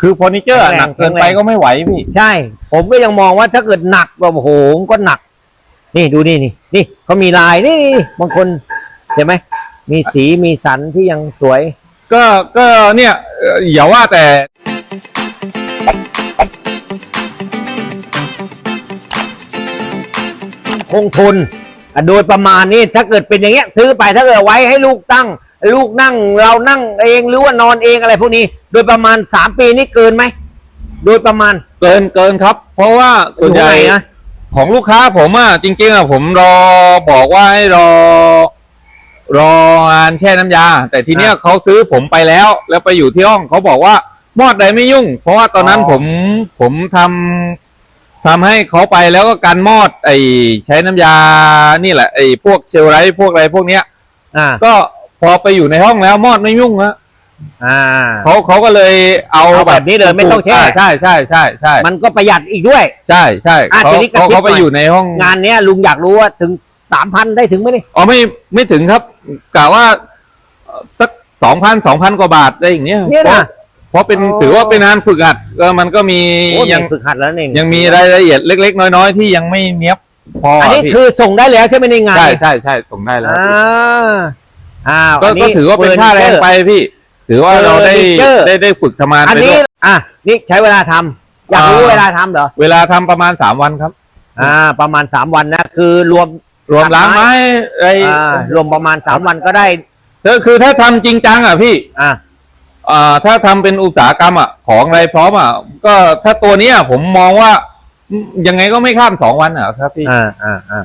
คือเฟอร์นิเจอร์แข็งแรงหนักเกินไปแข็งแรงก็ไม่ไหวพี่ ใช่ ผมก็ยังมองว่าถ้าเกิดหนักแบบโอ้โหก็หนัก นี่ดูนี่นี่นี่เขามีลายนี่นี่นี่บางคนเห็นไหมมีสีมีสันที่ยังสวย ก็ก็เนี่ยเอ่ออย่าว่าแต่ คงทนอะโดยประมาณนี้ถ้าเกิดเป็นอย่างเงี้ย ซื้อไปถ้าเกิดไว้ให้ลูกตั้ง ลูกนั่งเรานั่งเองหรือว่านอนเองอะไรพวกนี้ โดยประมาณสามปีนี่เกินไหมโดยประมาณ เกินเกินครับ เพราะว่าส่วนใหญ่อยู่ไหนนะของลูกค้าผมอะจริง ๆอะผมรอบอกว่าให้รอ รองานแช่น้ำยา แต่ทีเนี้ยเขาซื้อผมไปแล้ว แล้วไปอยู่ที่ห้องเขาบอกว่ามอดใดไม่ยุ่ง เพราะว่าตอนนั้นผมผมทำทำให้เขาไปแล้วก็การมอด ไอใช้น้ำยา นี่แหละไอพวกเชลไรท์พวกอะไรพวกเนี้ยอ่าก็ พอไปอยู่ในห้องแล้วมอดไม่ยุ่งฮะอ่า เขาเขาก็เลยเอาเอาแบบนี้เลยไม่ต้องแช่าใช่ใช่ใช่ใช่มันก็ประหยัดอีกด้วย ใช่ใช่อะเขาทีนี้กระเขาซิบเขาไปหน่อย อยู่ในห้อง งานเนี้ยลุงอยากรู้ว่าถึงสามพันได้ถึงไหมนี่อ๋อไม่ไม่ถึงครับกะว่าเอ่อสักสองพันสองพันกว่าบาทได้อย่างเงี้ยเนี่ยเพราะนะเพราะเป็นอ๋อ ถือว่าเป็นงานฝึกหัดก็มันก็มีโอ้ยัยังงฝึกหัดแล้วนี่ยังมีรายละเอียดเล็ก ๆ น้อย ๆ ที่ยังไม่เนี้ยบพออันนี้พี่คือส่งได้แล้วใช่ไหมในงานใช่นี่ใช่ใช่ส่งได้แล้วอ่า อ่าก็นนี้ ก็ถือว่าเป็นค่าแรงไปพี่ ถือว่าเราได้เฟอร์นิเจอร์ ได้ได้ฝึกทำงานอันไปนี้ด้วย อะนี่ใช้เวลาทำอยากรู้อ่า เวลาทำเหรอเวลาทำประมาณสามวันครับ อ่า ประมาณสามวันนะคือรวม รวมล้างไม้ไอ้อ่ารวมประมาณสามวันก็ได้ ก็คือถ้าทำจริงจังอะพี่อ่า อ่าถ้าทำเป็นอุตสาหกรรมอะของอะไรพร้อมอะก็ถ้าตัวเนี้ยผมมองว่าอืมยังไงก็ไม่ข้ามสองวันอะครับพี่ อ่าอ่าอ่า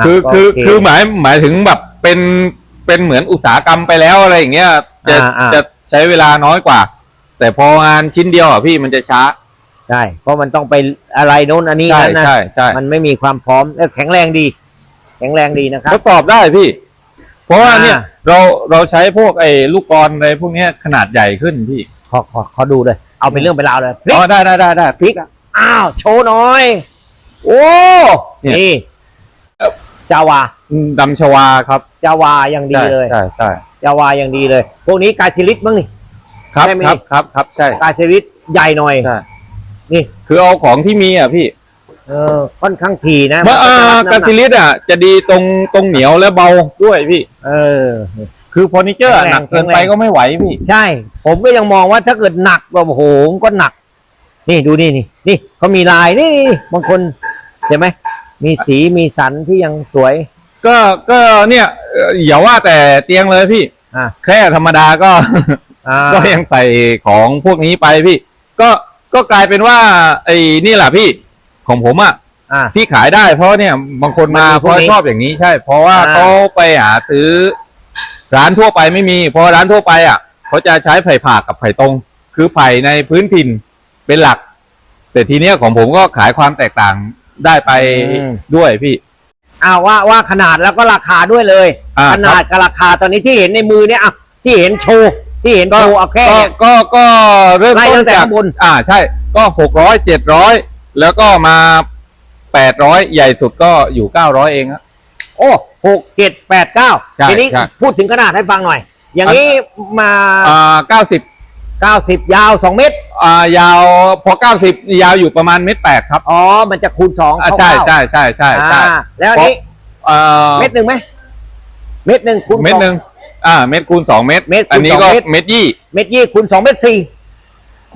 ะคือคือโเคือหมายหมายถึงแบบเป็น เป็นเหมือนอุตสาหกรรมไปแล้วอะไรอย่างเงี้ยจะอ่าอ่าจะใช้เวลาน้อยกว่า แต่พองานชิ้นเดียวอะพี่มันจะช้าใช่ เพราะมันต้องไปอะไรโน้นอันนี้ใช่นั่นนะ ใช่ใช่มันไม่มีความพร้อมแล้วแข็งแรงดี แข็งแรงดีนะครับ ทดสอบได้พี่ เพราะว่าเนี่ย อ่า เราเราใช้พวกไอ้ลูกกลอนอะไรพวกเนี้ยขนาดใหญ่ขึ้นพี่ขอขอขอดูเลย เอาเป็นเรื่องเป็นราวเลยพลิกอ๋อได้ได้ได้ได้ พลิกอ้าว โชว์หน่อย โอ้ เนี่ย นี่ จาวาดำชวาครับจาวาอย่างดีใช่เลยใช่ใช่จาวาอย่างดีเลย พวกนี้กายซิลิสบ้างนี่ ครับใช่ไหม ครับครับครับใช่กายซิลิสใหญ่หน่อย ใช่นี่ คือเอาของที่มีอะพี่เออค่อนข้างถี่นะเมื่อมันจะรับกาน้ำหนัซิลิสอะ จะดีตรงตรงเหนียวและเบาด้วยพี่ เออ คือเฟอร์นิเจอร์แข็งแรงหนักเกินไปแข็งแรง ก็ไม่ไหวพี่ ใช่ ผมก็ยังมองว่าถ้าเกิดหนักแบบโอ้โหก็หนัก นี่ดูนี่นี่นี่เขามีลายนี่นี่นี่บางคนเห็นไหม มีสีมีสันที่ยังสวย ก็ก็เนี่ยเอ่ออย่าว่าแต่เตียงเลยพี่อ่าแค่ธรรมดาก็อ่าก็ยังใส่ของพวกนี้ไปพี่ ก็ก็กลายเป็นว่า ไอ้นี่แหละพี่ของผมอะอ่าที่ขายได้เพราะเนี่ยบางคนมามันมีเพพวกราะนี้ชอบอย่างนี้ใช่ เพราะว่าอ่าเขาไปหาซื้อ ร้านทั่วไปไม่มี เพราะร้านทั่วไปอะเขาจะใช้ไผ่ผ่ากับไผ่ตรง คือไผ่ในพื้นถิ่นเป็นหลัก แต่ทีเนี้ยของผมก็ขายความแตกต่าง ได้ไปด้วยพี่อ้าวว่าว่าขนาดแล้วก็ราคาด้วยเลย อ่าขนาดกับราคาตอนนี้ที่เห็นในมือเนี่ยอะที่เห็นโชว์ที่เห็นโชว์เอาแค่ก็เนี่ย ก็ก็เริ่มไล่ต้ตั้นงแต่จากข้างบน อ่าใช่ก็หกร้อยเจ็ดร้อยแล้วก็มาแปดร้อยใหญ่สุดก็อยู่เก้าร้อยเองอะโอ้หกเจ็ดแปดเก้าใช่ทีนี้ใช่พูดถึงขนาดให้ฟังหน่อย อย่างนี้มาอ่าเก้าสิบเก้าสิบยาวสองเมตร อ่ายาวพอเก้าสิบยาวอยู่ประมาณเมตรแปดครับอ๋อ มันจะคูณสองอ่าใช่ใช่ใช่ใช่ใช่อ่าแล้วอันนี้อ่าเม็ดหนึ่งไหมเม็ดหนึ่งคูณเม็ดสองหนึ่งอ่า เม็ดคูณสองเม็ดเม็ดคูณอันนี้สองก็เม็ดเม็ดยี่เม็ดยี่คูณสองเม็ดสี่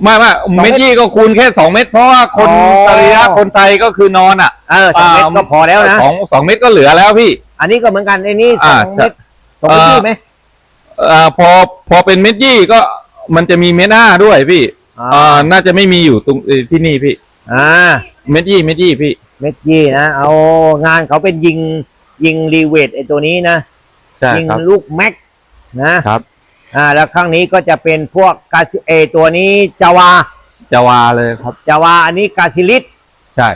ไม่ไม่เม็เม็ดดยี่ก็คูณแค่สองเม็ดเพราะว่าคนอ๋อสรีระคนไทยก็คือนอนอะเออสองเม็ดก็พอแล้วนะสองสองเม็ดก็เหลือแล้วพี่ อันนี้ก็เหมือนกันไอ้นี่สอ่าองเม็ดสองเม็ดเอ่อยี่ไหมอ่าพอพอเป็นเม็ดยี่ก็มันจะมีเม็ดห้าด้วยพี่ อ่าอ่าน่าจะไม่มีอยู่ตรงเอ่อที่นี่พี่ อ่า เม็ดยี่เม็ดยี่พี่ เม็ดยี่นะเอางานเขาเป็นยิงยิงรีเวทไอ้ตัวนี้นะใช่ยิงครับ ลูกแม็กนะครับ อ่า แล้วข้างนี้ก็จะเป็นพวกกาซิเอตัวนี้จาวาจาวาเลยครับ จาวาอันนี้กาซิลิสใช่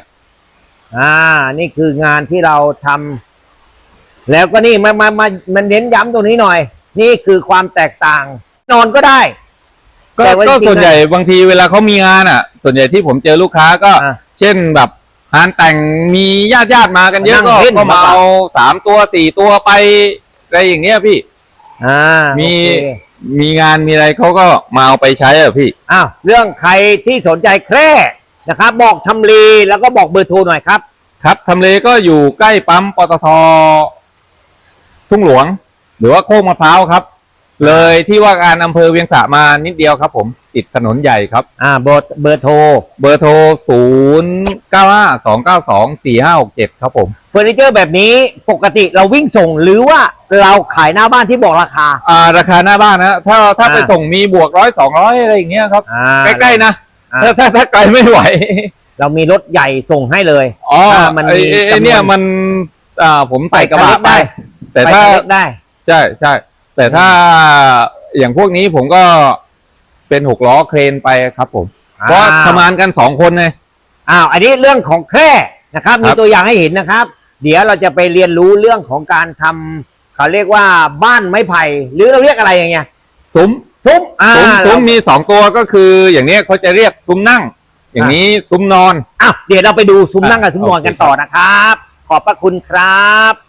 อ่า นี่คืองานที่เราทำแล้วก็นี่มามามามันเน้นย้ำตรงนี้หน่อย นี่คือความแตกต่าง นอนก็ได้ ก็แต่ว่าก็จริงๆส่วนใหญ่บางทีเวลาเขามีงานอะ ส่วนใหญ่ที่ผมเจอลูกค้าก็ อะเช่นแบบงานแต่งมีญาติญาติๆมากันเยอะนั่ก็งเล่นก็มากกว่ามาเอาสามตัวสี่ตัวไปอะไรอย่างเงี้ยพี่ อ่ามีโอเคมีงานมีอะไรเขาก็มาเอาไปใช้อะพี่ อ้าวเรื่องใครที่สนใจแคร่นะครับ บอกทำเลแล้วก็บอกเบอร์โทรหน่อยครับ ครับทำเลก็อยู่ใกล้ปั๊มปตททุ่งหลวง หรือว่าโคกมะพร้าวครับ เลยที่ว่าการอำเภอเวียงสะมานิดเดียวครับ ผมติดถนนใหญ่ครับ อ่าเบอร์เบอร์โทร เบอร์โทรศูนย์เก้าห้าสองเก้าสองสี่ห้าหกเจ็ดครับผม เฟอร์นิเจอร์แบบนี้ปกติเราวิ่งส่งหรือว่าเราขายหน้าบ้านที่บอกราคา อ่า ราคาหน้าบ้านนะ ถ้าถ้าอ่าไปส่งมีบวกร้อยสองร้อยอะไรอย่างเงี้ยครับ อ่า ใกล้ๆนะอ่า ถ้าถ้าถ้าไกลไม่ไหว เรามีรถใหญ่ส่งให้เลยอ๋ออ่ามันไอ้มีไอ้จำนวนเนี่ยมัน อ่า ผมใส่กระบะไปไป แต่ไปถ้า คันเล็กได้ ใช่ใช่ แต่ถ้าอย่างพวกนี้ผมก็เป็นหกล้อเครนไปครับผมเพราะอ้าวทำงานกันสองคนไงอ้าวอันนี้เรื่องของแคร่นะครับครับ มีตัวอย่างให้เห็นนะครับ เดี๋ยวเราจะไปเรียนรู้เรื่องของการทำเขาเรียกว่าบ้านไม้ไผ่หรือเราเรียกอะไรอย่างเงี้ยซุ้มซุ้มอ่าซุ้มซุ้มเรามีสองตัวก็คือ อย่างเนี้ยเขาจะเรียกซุ้มนั่ง อย่างนี้ซุ้มนอนอ้าวเดี๋ยวเราไปดูซุ้มนั่งกับอะซุ้มนอนกันโอเคต่อนะครับ ขอบพระคุณครับ